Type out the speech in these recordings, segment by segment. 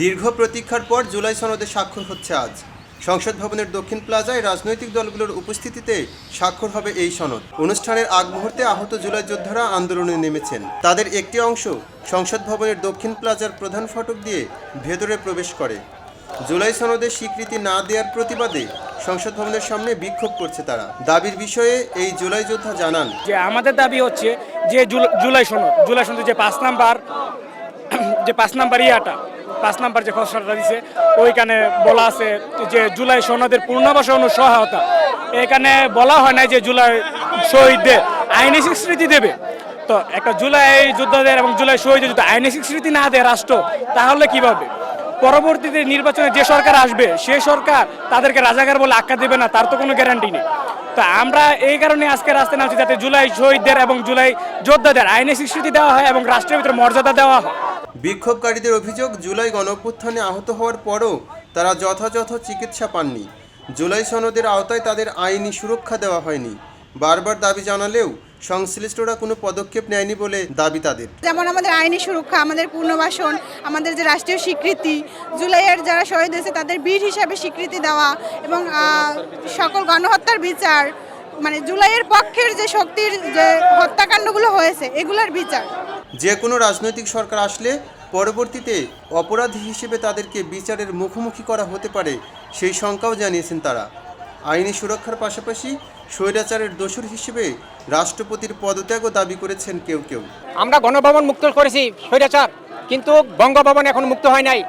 দীর্ঘ প্রতীক্ষার পর জুলাই সনদে স্বাক্ষর হচ্ছে আজ। সংসদ ভবনের দক্ষিণ প্লাজায় রাজনৈতিক দলগুলোর উপস্থিতিতে স্বাক্ষর হবে এই সনদ। অনুষ্ঠানের আগ মুহূর্তে আহত জুলাই যোদ্ধারা আন্দোলনে নেমেছেন। তাদের একটি অংশ সংসদ ভবনের দক্ষিণ প্লাজার প্রধান ফটক দিয়ে ভেতরে প্রবেশ করে। জুলাই সনদের স্বীকৃতি না দেওয়ার প্রতিবাদে সংসদ ভবনের সামনে বিক্ষোভ করছে তারা। দাবির বিষয়ে এই জুলাই যোদ্ধা জানান, যে আমাদের দাবি হচ্ছে যে জুলাই সনদ জুলাই সনদ যে পাঁচ নাম্বার যে পাঁচ নাম্বার ইয়াটা পাঁচ নাম্বার যে খসড়াটা দিছে, ওইখানে বলা আছে যে জুলাই সনদের পূর্ণবাসন সহায়তা। এখানে বলা হয় না যে জুলাই শহীদদের আইনি স্বীকৃতি দেবে। তো একটা জুলাই যোদ্ধাদের এবং জুলাই শহীদের যদি আইনি স্বীকৃতি না দেয় রাষ্ট্র, তাহলে কীভাবে? পরবর্তীতে নির্বাচনে যে সরকার আসবে, সে সরকার তাদেরকে রাজাকার বলে আখ্যা দেবে না, তার তো কোনো গ্যারান্টি নেই। তো আমরা এই কারণে আজকে রাস্তায় নামছি যাতে জুলাই শহীদদের এবং জুলাই যোদ্ধাদের আইনি স্বীকৃতি দেওয়া হয় এবং রাষ্ট্রের ভিতরে মর্যাদা দেওয়া হয়। বিক্ষোভকারীদের অভিযোগ, জুলাই গণপুত্থানে আহত হওয়ার পরও তারা যথাযথ চিকিৎসা পাননি। জুলাই সনদের আওতায় তাদের আইনি সুরক্ষা দেওয়া হয়নি। বারবার দাবি জানালেও সংশ্লিষ্টরা কোনো পদক্ষেপ নেয়নি বলে দাবি তাদের। যেমন আমাদের আইনি সুরক্ষা, আমাদের পুনর্বাসন আমাদের যে রাষ্ট্রীয় স্বীকৃতি, জুলাইয়ের যারা শহীদ হয়েছে তাদের বীর হিসাবে স্বীকৃতি দেওয়া এবং সকল গণহত্যার বিচার মানে জুলাইয়ের পক্ষের যে শক্তির যে হত্যাকাণ্ডগুলো হয়েছে, এগুলোর বিচার। যে কোনো রাজনৈতিক সরকার আসলে পরবর্তীতে অপরাধী হিসেবে তাদেরকে বিচারের মুখোমুখি করা হতে পারে, সেই শঙ্কাও জানিয়েছেন তারা। আইনি সুরক্ষার পাশাপাশি স্বৈরাচারের দোষর হিসেবে রাষ্ট্রপতির পদত্যাগও দাবি করেছেন কেউ কেউ। আমরা গণভবন মুক্ত করেছি, স্বৈরাচার, কিন্তু বঙ্গভবন এখন মুক্ত হয় নাই।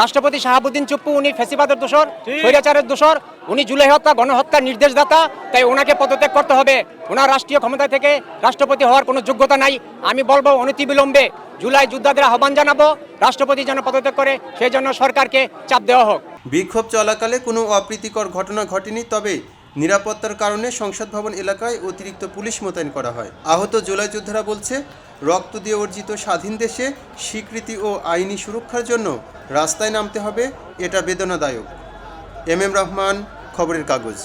রাষ্ট্রপতি শাহাবুদ্দিন চুপ্পু উনি ফেসিবাদের দোষর স্বৈরাচারের দোষর উনি জুলাই হত্যা গণহত্যার নির্দেশদাতা তাই ওনাকে পদত্যাগ করতে হবে। ওনার রাষ্ট্রীয় ক্ষমতা থেকে রাষ্ট্রপতি হওয়ার কোনো যোগ্যতা নাই। আমি বলব অনতিবিলম্বে জুলাই যোদ্ধাদের আহ্বান জানাব রাষ্ট্রপতি যেন পদত্যাগ করে সেই জন্য সরকারকে চাপ দেওয়া হোক। বিক্ষোভ চলাকালে কোনো অপ্রীতিকর ঘটনা ঘটেনি তবে নিরাপত্তার কারণে সংসদ ভবন এলাকায় অতিরিক্ত পুলিশ মোতায়েন করা হয়। আহত জুলাই যোদ্ধারা বলছে, রক্ত দিয়ে অর্জিত স্বাধীন দেশে স্বীকৃতি ও আইনি সুরক্ষার জন্য রাস্তায় নামতে হবে, এটা বেদনাদায়ক। এম এম রহমান, খবরের কাগজ।